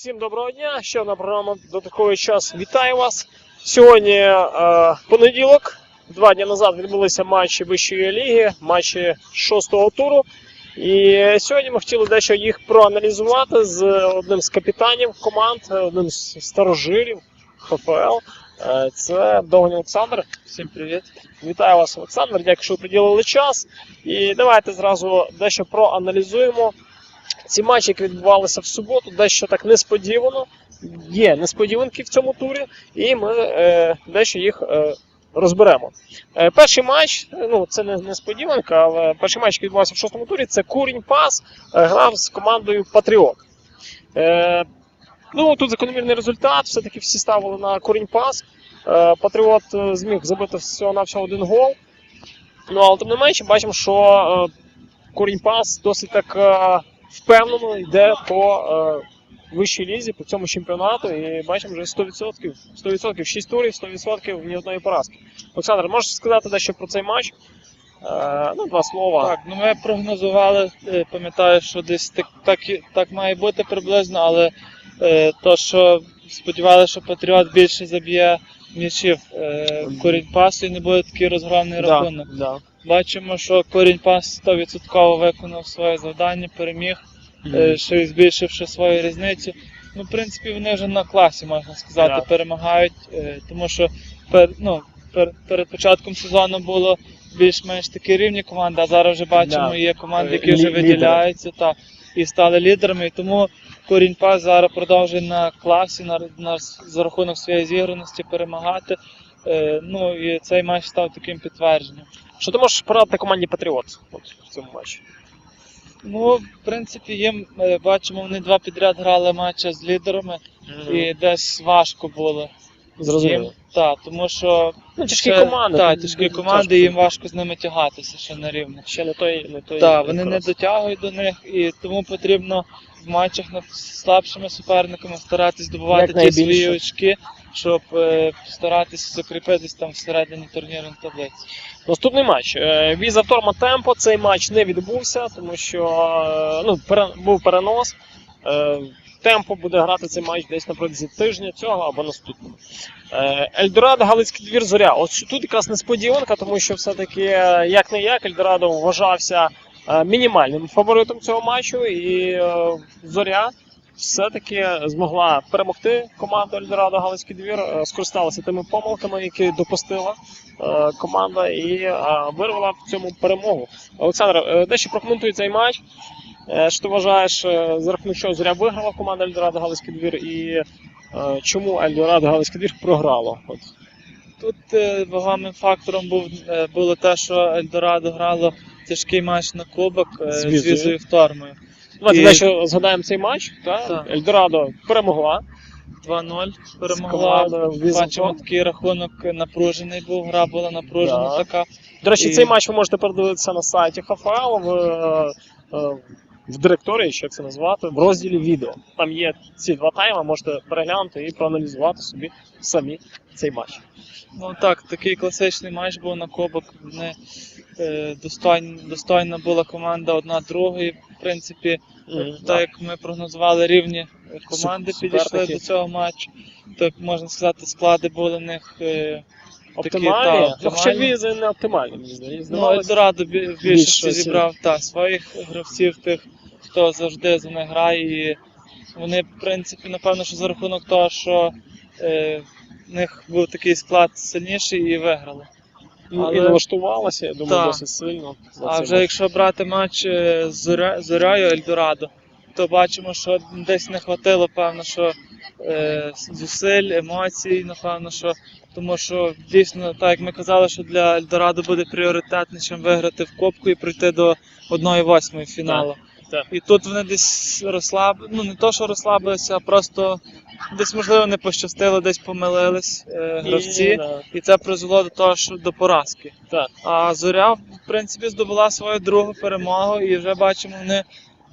Всім доброго дня! Ще одна програма до такої час. Вітаю вас. Сьогодні е, понеділок. Два дні назад відбулися матчі вищої ліги, матчі шостого туру. І сьогодні ми хотіли дещо їх проаналізувати з одним з капітанів команд, одним з старожилів ХФЛ. Е, Це Довгань Олександр. Всім привіт. Вітаю вас, Олександр. Дякую, що ви приділили час. І давайте зразу дещо проаналізуємо ці матчі, які відбувалися в суботу, дещо так несподівано. Є несподіванки в цьому турі, і ми е, дещо їх е, розберемо. Е, перший матч, е, ну це не несподіванка, але перший матч, який відбувався в шостому турі, це Курінь Пас е, грав з командою Патріот. Е, ну, тут закономірний результат, все-таки всі ставили на Курінь Пас. Е, Патріот е, зміг забити всього-навсього один гол. Ну, але тим не менше, бачимо, що е, Курінь Пас досить так е, впевнено йде по е, вищій лізі, по цьому чемпіонату. І бачимо вже 100%, 100%, 6 турів, 100% ні одної поразки. Олександр, можеш сказати дещо про цей матч? Е, ну, два слова. Так, ну ми прогнозували, е, пам'ятаю, що десь так, так, так має бути приблизно, але то, що сподівалися, що Патріот більше заб'є м'ячів е, корінь пасу і не буде такий розгромний рахунок. да. Бачимо, що корінь пас 100% виконав своє завдання, переміг, е, ще й збільшивши свою різницю. Ну, в принципі, вони вже на класі, можна сказати, Да. перемагають, е, тому що пер, ну, пер, перед початком сезону було більш-менш такі рівні команди, а зараз вже бачимо, Да. є команди, Е, які вже лі- виділяються та, і стали лідерами. І тому корінь пас зараз продовжує на класі, на, на, за рахунок своєї зіграності перемагати. Е, ну і цей матч став таким підтвердженням. Що ти можеш порадити команді Патріот от, в цьому матчі? Ну, в принципі, їм е, бачимо, вони два підряд грали матчі з лідерами, і десь важко було. Зрозуміло. Так, тому що Ну, тяжкі ще- команди. Так, тут тяжкі дуже команди, тяжко. їм важко з ними тягатися ще на рівні. Ще не той, не той. Так, вони не дотягують до них, і тому потрібно в матчах над слабшими суперниками старатись добувати ті свої очки, щоб е, старатися закріпитись там всередині турнірної таблиці. Наступний матч. Е, Віза Торма Темпо. Цей матч не відбувся, тому що е, ну, пере- був перенос. Е, Темпо буде грати цей матч десь на протязі тижня цього або наступного. Е, Ельдорадо, Галицький двір Зоря. Що тут якраз несподіванка, тому що все-таки як не як Ельдорадо вважався мінімальним фаворитом цього матчу, і е, Зоря все-таки змогла перемогти команду Ельдорадо Галицький двір, е, скористалася тими помилками, які допустила е, команда, і е, вирвала в цьому перемогу. Олександр, е, дещо прокоментуй цей матч. Е, Що ти вважаєш, е, за рахунок чого Зоря виграла команда Ельдорадо Галицький двір, і е, чому Ельдорадо Галицький двір програло? От. Тут е, вагомим фактором був, е, було те, що Ельдорадо грало тяжкий матч на кубок е, З Візою. в Тормою. Давайте дещо згадаємо цей матч. Та? Так. Ельдорадо перемогла. 2-0 перемогла. Бачимо, такий рахунок напружений був, гра була напружена Да. така. До речі, І- цей матч ви можете передивитися на сайті ХФЛ в, е, е, в директорії, що як це назвати, в розділі відео. Там є ці два тайми, можете переглянути і проаналізувати собі самі цей матч. Ну так, такий класичний матч був на кубок. Вони, е, достойн, достойна була команда одна другої. В принципі, Мгм, так як ми прогнозували, рівні команди підійшли до цього матчу. Так можна сказати, склади були в них. Е, Оптимальні? та, Ну, хоча візи не оптимальні, мені здається. ну, Здавалося, Ельдорадо більше більшості зібрав та, своїх гравців, тих, хто завжди за них грає. І вони, в принципі, напевно, що за рахунок того, що е, в них був такий склад сильніший і виграли. Але- і налаштувалося, я думаю, Так. досить сильно. за А вже матч. якщо брати матч е, з Зоря- Ельдорадо, то бачимо, що десь не хватило, певно, що е, зусиль, емоцій, напевно, що тому що дійсно, так як ми казали, що для Ельдорадо буде пріоритетнішим виграти в Кубку і пройти до 1-8 фіналу. Так. І тут вони десь розслаб... ну не то, що розслабилися, а просто десь, можливо, не пощастило, десь помилились е, гравці. І, да, І це призвело до того, що до поразки. Так. А Зоря, в принципі, здобула свою другу перемогу, і вже бачимо, вони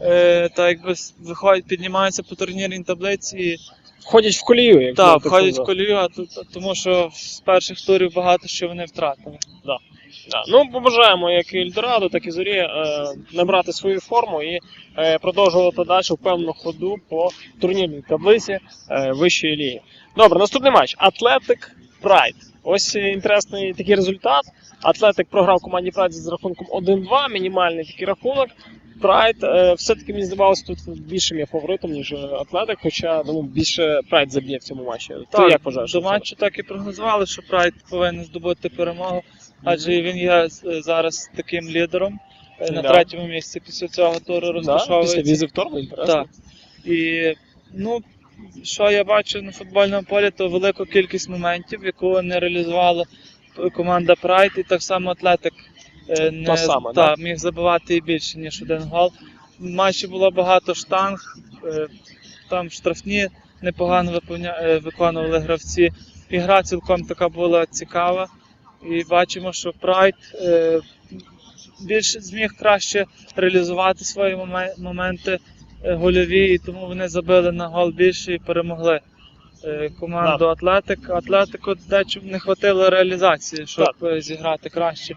е, так якби виходять, піднімаються по турнірній таблиці. І, Входять в колію, як так, входять в колію, а тут, тому що з перших турів багато що вони втратили. Да. Ну, побажаємо як і Ельдорадо, так і Зорі е, набрати свою форму і е, продовжувати далі впевнену ходу по турнірній таблиці е, вищої ліги. Добре, наступний матч. Атлетик Прайд. Ось інтересний такий результат. Атлетик програв команді Прайд з рахунком 1-2, мінімальний такий рахунок. Прайд е, все-таки мені здавалося тут більшим є фаворитом, ніж е, Атлетик, хоча думаю, більше Прайд заб'є в цьому матчі. Ти як вважаєш? до матчу так і прогнозували, що Прайд повинен здобути перемогу, адже він є е, зараз таким лідером е, на Да. третьому місці після цього туру Да, після розташовується. візи в Торну, інтересно. Так. І ну, що я бачу на футбольному полі, то велику кількість моментів, яку не реалізувала команда Прайд, і так само Атлетик е, не Та сама, та, міг забивати і більше, ніж один гол. В матчі було багато штанг, е, там штрафні непогано виповня... е, виконували гравці. І гра цілком така була цікава. І бачимо, що Прайд е, більше зміг краще реалізувати свої моменти е, гольові, і тому вони забили на гол більше і перемогли е, команду Атлетик. Атлетику дечо не хватило реалізації, щоб е, зіграти краще.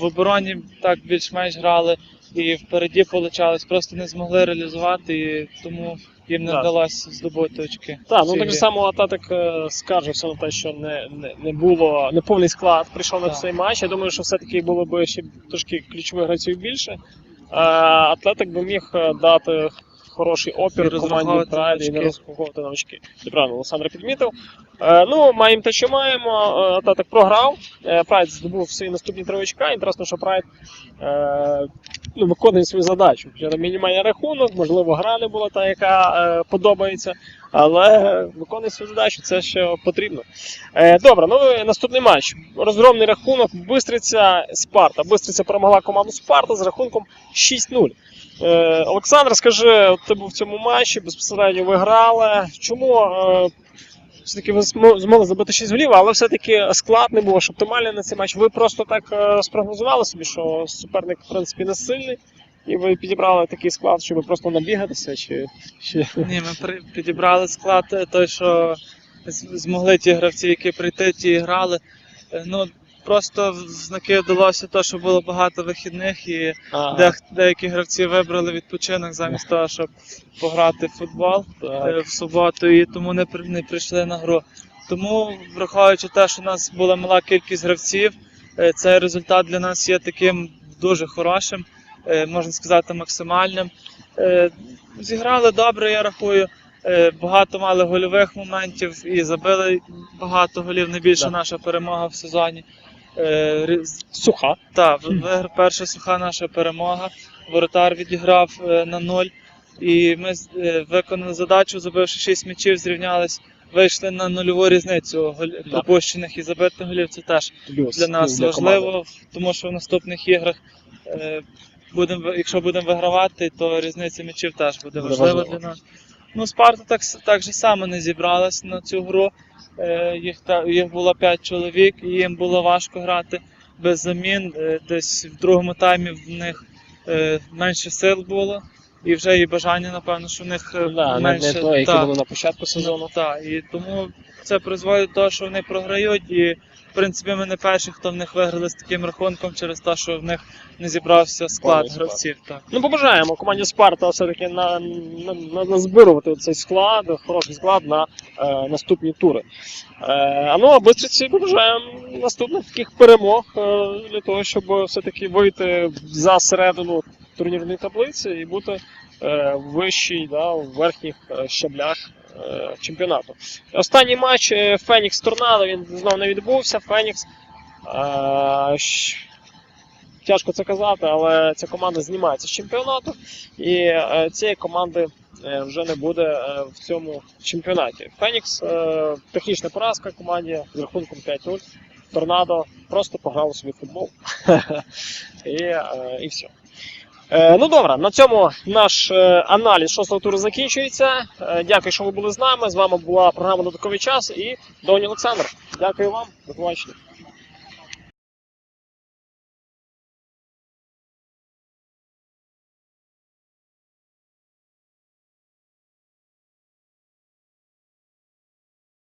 В обороні так більш-менш грали і впереді получалось, просто не змогли реалізувати, і тому їм не вдалося здобути очки. Так, ну так само Ататик е, скаржився на те, що не, не, не було не повний склад прийшов на цей матч. Я думаю, що все-таки було б ще трошки ключових гравців більше. Е, Атлетик би міг е, дати хороший опір команді Прайд і не розраховувати на очки. Правильно, Олександр підмітив. Ну, маємо те, що маємо. Ататик програв. Прайд здобув свої наступні три очка. Інтересно, що Прайд виконує свою задачу. Мінімальний рахунок, можливо, гра не була та, яка е, подобається, але виконує свою задачу, це ще потрібно. Е, добре, ну наступний матч. Розгромний рахунок. Бистриця Спарта. Бистриця перемогла команду Спарта з рахунком 6-0. Е, Олександр, скажи, ти був в цьому матчі, безпосередньо ви грали. Чому все-таки ви змогли забити 6 голів, але все-таки склад не був аж оптимальний на цей матч. Ви просто так е, спрогнозували собі, що суперник, в принципі, не сильний, і ви підібрали такий склад, щоб просто набігатися, чи, чи... Ні, ми при- підібрали склад е, той, що змогли ті гравці, які прийти, ті грали. Е, Ну, просто в знаки вдалося те, що було багато вихідних, і Ага, дех- деякі гравці вибрали відпочинок замість того, щоб пограти в футбол так. е, в суботу, і тому не, при- не прийшли на гру. Тому, враховуючи те, що у нас була мала кількість гравців, е, цей результат для нас є таким дуже хорошим, е, можна сказати, максимальним. Е, Зіграли добре, я рахую. Е, Багато мали гольових моментів і забили багато голів, найбільша Да. наша перемога в сезоні. Е, Суха. так, перша суха наша перемога. Воротар відіграв е, на нуль. І ми е, виконали задачу, забивши 6 м'ячів, зрівнялись, вийшли на нульову різницю пропущених і забитих голів. Це теж Плюс для нас для команди. важливо, тому що в наступних іграх, е, будем, якщо будемо вигравати, то різниця м'ячів теж буде Буде важлива для нас. Ну, Спарта так, так же само не зібралась на цю гру. Е, їх, та, їх було 5 чоловік, і їм було важко грати без замін. Е, десь в другому таймі в них е, менше сил було, і вже і бажання, напевно, що в них Да, менше. не то, та, було на початку сезону. Ну, так, і тому це призводить до того, що вони програють. І принципі ми не перші, хто в них виграли з таким рахунком через те, що в них не зібрався склад Повний склад. гравців. Так. Ну, побажаємо команді Спарта все-таки на, на, на, назбирувати цей склад, хороший склад на е, наступні тури. Е, а ну, а Бистриці побажаємо наступних таких перемог е, для того, щоб все-таки вийти за середину турнірної таблиці і бути вищий да, в верхніх е, щаблях е, чемпіонату. Останній матч е, Фенікс Торнадо, він знову не відбувся. Фенікс. Е, Тяжко це казати, але ця команда знімається з чемпіонату, і е, цієї команди е, вже не буде е, в цьому чемпіонаті. Фенікс е, технічна поразка команді з рахунком 5-0. Торнадо просто пограли собі в футбол. е, і все. Е, ну добре, на цьому наш е, аналіз шостого туру закінчується. Е, дякую, що ви були з нами. З вами була програма Додатковий час і Доні Олександр. Дякую вам, до побачення.